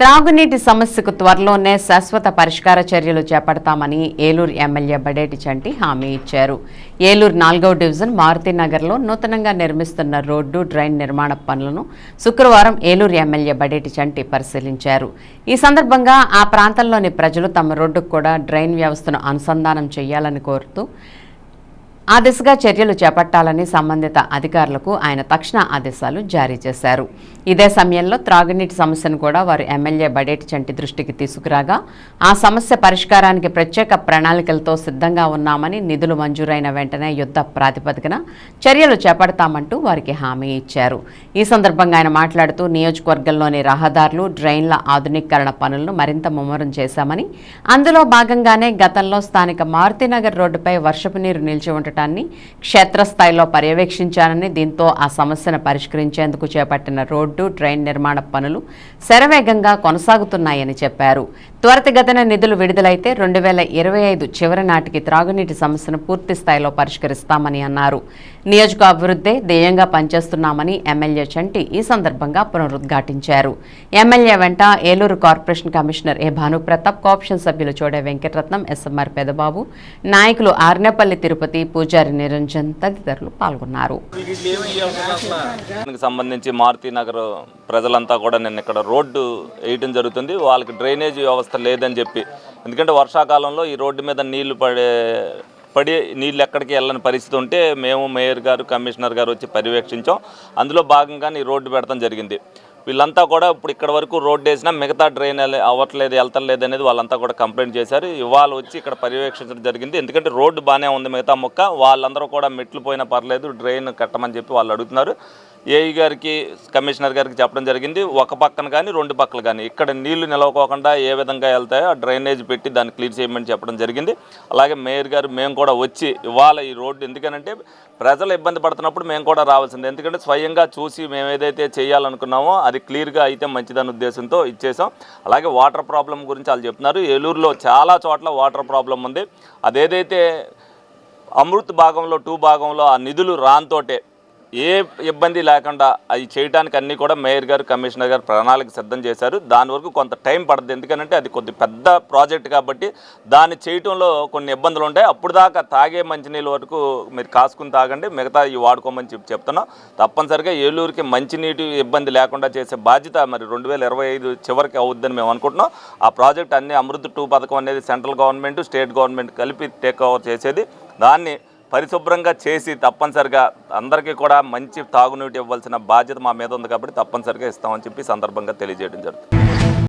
త్రాగునీటి సమస్యకు త్వరలోనే శాశ్వత పరిష్కార చర్యలు చేపడతామని ఏలూరు ఎమ్మెల్యే బడేటి చంటి హామీ ఇచ్చారు. ఏలూరు నాలుగవ డివిజన్ మారుతినగర్లో నూతనంగా నిర్మిస్తున్న రోడ్డు డ్రైన్ నిర్మాణ పనులను శుక్రవారం ఏలూరు ఎమ్మెల్యే బడేటి చంటి పరిశీలించారు. ఈ సందర్భంగా ఆ ప్రాంతంలోని ప్రజలు తమ రోడ్డుకు కూడా డ్రైన్ వ్యవస్థను అనుసంధానం చేయాలని కోరుతూ ఆ దిశగా చర్యలు చేపట్టాలని సంబంధిత అధికారులకు ఆయన తక్షణ ఆదేశాలు జారీ చేశారు. ఇదే సమయంలో త్రాగునీటి సమస్యను కూడా వారు ఎమ్మెల్యే బడేటి చంటి దృష్టికి తీసుకురాగా ఆ సమస్య పరిష్కారానికి ప్రత్యేక ప్రణాళికలతో సిద్ధంగా ఉన్నామని నిధులు మంజూరైన వెంటనే యుద్ధ ప్రాతిపదికన చర్యలు చేపడతామంటూ వారికి హామీ ఇచ్చారు. ఈ సందర్భంగా ఆయన మాట్లాడుతూ నియోజకవర్గంలోని రహదారులు డ్రైన్ల ఆధునీకరణ పనులను మరింత ముమ్మరం చేశామని అందులో భాగంగానే గతంలో స్థానిక మారుతినగర్ రోడ్డుపై వర్షపు నీరు నిలిచి ఉండటాన్ని క్షేత్రస్థాయిలో పర్యవేక్షించానని దీంతో ఆ సమస్యను పరిష్కరించేందుకు చేపట్టిన రోడ్డు ట్రైన్ నిర్మాణ పనులు శరవేగంగా కొనసాగుతున్నాయని చెప్పారు. త్వరితగతిన నిధులు విడుదలైతే రెండు వేల ఇరవై ఐదు చివరి నాటికి త్రాగునీటి సమస్యను పూర్తి స్థాయిలో పరిష్కరిస్తామని అన్నారు. నియోజక అభివృద్ధే ధ్యేయంగా పనిచేస్తున్నామని ఎమ్మెల్యే చంటి ఈ సందర్భంగా పునరుద్ఘాటించారు. ఎమ్మెల్యే వెంట Eluru corporation commissioner A Bhanupratap cooption సభ్యులు చోడే వెంకటరత్నం ఎస్ఎంఆర్ పెదబాబు నాయకులు ఆర్నేపల్లి తిరుపతి పూజారి నిరంజన్ తదితరులు పాల్గొన్నారు. సంబంధించి మారుతి నగర్ ప్రజలంతా కూడా నిన్న ఇక్కడ రోడ్డు వేయటం జరుగుతుంది. వాళ్ళకి డ్రైనేజ్ వ్యవస్థ లేదని చెప్పి. ఎందుకంటే వర్షాకాలంలో ఈ రోడ్డు మీద నీళ్ళు పడే పడి నీళ్ళు ఎక్కడికి వెళ్ళని పరిస్థితి ఉంటే మేము మేయర్ గారు కమిషనర్ గారు వచ్చి పర్యవేక్షించాం. అందులో భాగంగానే ఈ రోడ్డు పెడతాం జరిగింది. వీళ్ళంతా కూడా ఇప్పుడు ఇక్కడ వరకు రోడ్డు వేసినా మిగతా డ్రైన్ అవ్వట్లేదు వెళ్తలేదు అనేది వాళ్ళంతా కూడా కంప్లైంట్ చేశారు. ఇవాళ వచ్చి ఇక్కడ పర్యవేక్షించడం జరిగింది. ఎందుకంటే రోడ్డు బాగానే ఉంది మిగతా మొక్క. వాళ్ళందరూ కూడా మెట్లు పోయినా పర్లేదు డ్రైన్ కట్టమని చెప్పి వాళ్ళు అడుగుతున్నారు. ఏఈ గారికి కమిషనర్ గారికి చెప్పడం జరిగింది. ఒక పక్కన కానీ రెండు పక్కలు కానీ. ఇక్కడ నీళ్ళు నిలవకోకుండా ఏ విధంగా వెళ్తాయో ఆ డ్రైనేజ్ పెట్టి దాన్ని క్లీన్ చేయమని చెప్పడం జరిగింది. అలాగే మేయర్ గారు మేము కూడా వచ్చి ఇవాళ ఈ రోడ్డు ఎందుకనంటే ప్రజలు ఇబ్బంది పడుతున్నప్పుడు మేము కూడా రావాల్సింది. ఎందుకంటే స్వయంగా చూసి మేము ఏదైతే చేయాలనుకున్నామో అది క్లియర్గా అయితే మంచిదన్న ఉద్దేశంతో ఇచ్చేసాం అలాగే వాటర్ ప్రాబ్లం గురించి వాళ్ళు చెప్తున్నారు. ఏలూరులో చాలా చోట్ల వాటర్ ప్రాబ్లం ఉంది. అదేదైతే అమృత్ భాగంలో టూ భాగంలో ఆ నిధులు రాంతోటే ఏ ఇబ్బంది లేకుండా అవి చేయడానికి అన్నీ కూడా మేయర్ గారు కమిషనర్ గారు ప్రణాళిక సిద్ధం చేశారు. దాని వరకు కొంత టైం పడుతుంది ఎందుకంటే అది కొద్ది పెద్ద ప్రాజెక్ట్ కాబట్టి దాన్ని చేయటంలో కొన్ని ఇబ్బందులు ఉంటాయి. అప్పుడు దాకా తాగే మంచినీళ్ళ వరకు మీరు కాసుకుని తాగండి. మిగతా ఇవి వాడుకోమని చెప్పి చెప్తున్నాం. తప్పనిసరిగా ఏలూరుకి మంచినీటి ఇబ్బంది లేకుండా చేసే బాధ్యత మరి రెండు వేల ఇరవై ఐదు చివరికి అవుద్దని మేము అనుకుంటున్నాం. ఆ ప్రాజెక్ట్ అన్ని అమృత్ టూ పథకం అనేది సెంట్రల్ గవర్నమెంట్ స్టేట్ గవర్నమెంట్ కలిపి టేక్ ఓవర్ చేసేది. దాన్ని పరిశుభ్రంగా చేసి తప్పనిసరిగా అందరికీ కూడా మంచి తాగునీటి ఇవ్వాల్సిన బాధ్యత మా మీద ఉంది కాబట్టి తప్పనిసరిగా ఇస్తామని చెప్పి సందర్భంగా తెలియజేయడం జరుగుతుంది.